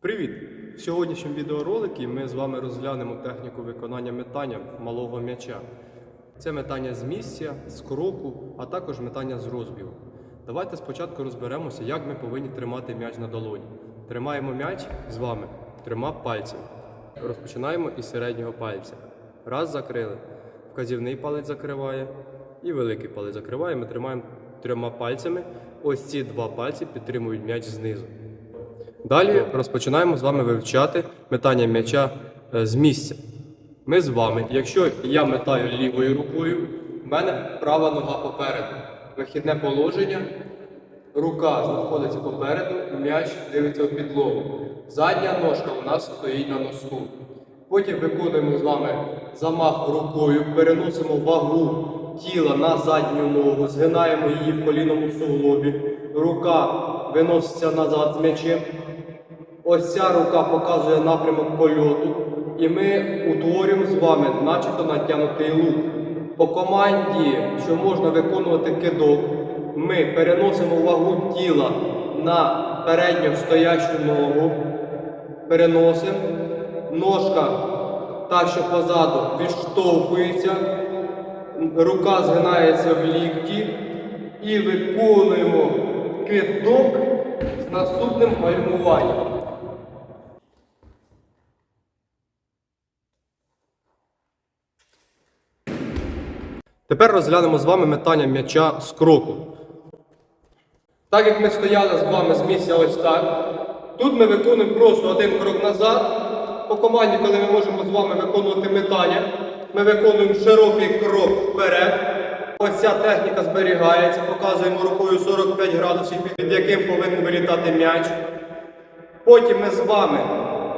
Привіт! В сьогоднішньому відеороликі ми з вами розглянемо техніку виконання метання малого м'яча. Це метання з місця, з кроку, а також метання з розбігу. Давайте спочатку розберемося, як ми повинні тримати м'яч на долоні. Тримаємо м'яч з вами трьома пальцями. Розпочинаємо із середнього пальця. Раз закрили, вказівний палець закриває і великий палець закриває. Ми тримаємо трьома пальцями. Ось ці два пальці підтримують м'яч знизу. Далі розпочинаємо з вами вивчати метання м'яча е, з місця. Ми з вами, якщо я метаю лівою рукою, в мене права нога попереду. Вихідне положення, рука знаходиться попереду, м'яч дивиться в підлогу. Задня ножка у нас стоїть на носу. Потім виконуємо з вами замах рукою, переносимо вагу тіла на задню ногу, згинаємо її в колінному суглобі. Рука виноситься назад з м'ячем. Ось ця рука показує напрямок польоту, і ми утворюємо з вами начебто натягнутий лук. По команді, що можна виконувати кидок, ми переносимо вагу тіла на передню стоячу ногу, переносимо, ножка та, що позаду, відштовхується, рука згинається в лікті і виконуємо кидок з наступним гальмуванням. Тепер розглянемо з вами метання м'яча з кроку. Так як ми стояли з вами з місця ось так, тут ми виконуємо просто один крок назад. По команді, коли ми можемо з вами виконувати метання, ми виконуємо широкий крок вперед. Ось ця техніка зберігається, показуємо рукою 45 градусів, під яким повинен вилітати м'яч. Потім ми з вами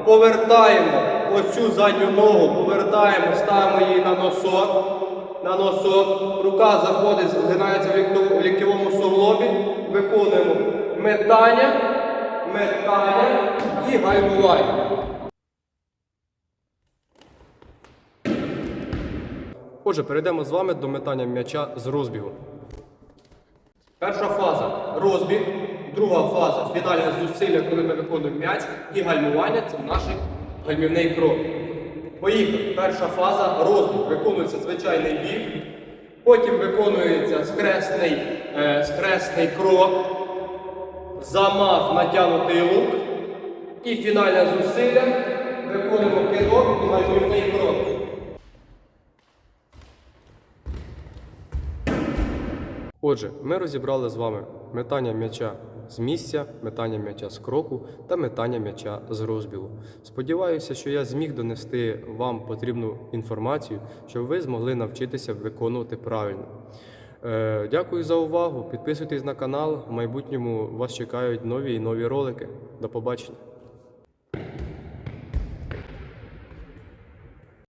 повертаємо оцю задню ногу, повертаємо, ставимо її на носок. На носок. Рука заходить, згинається в ліктьовому суглобі. Виконуємо метання, метання і гальмування. Отже, перейдемо з вами до метання м'яча з розбігу. Перша фаза розбіг, друга фаза фінальне зусилля, коли ми виконуємо м'яч, і гальмування це наш гальмівний крок. Поїхали. Перша фаза розбіг. Виконується звичайний біг, потім виконується скресний, е, скресний крок, замах натягнутий лук і фінальне зусилля. Виконуємо кидок гальмівний крок. Отже, ми розібрали з вами метання м'яча з місця, метання м'яча з кроку та метання м'яча з розбігу. Сподіваюся, що я зміг донести вам потрібну інформацію, щоб ви змогли навчитися виконувати правильно. Е, Дякую за увагу. Підписуйтесь на канал. В майбутньому вас чекають нові і нові ролики. До побачення.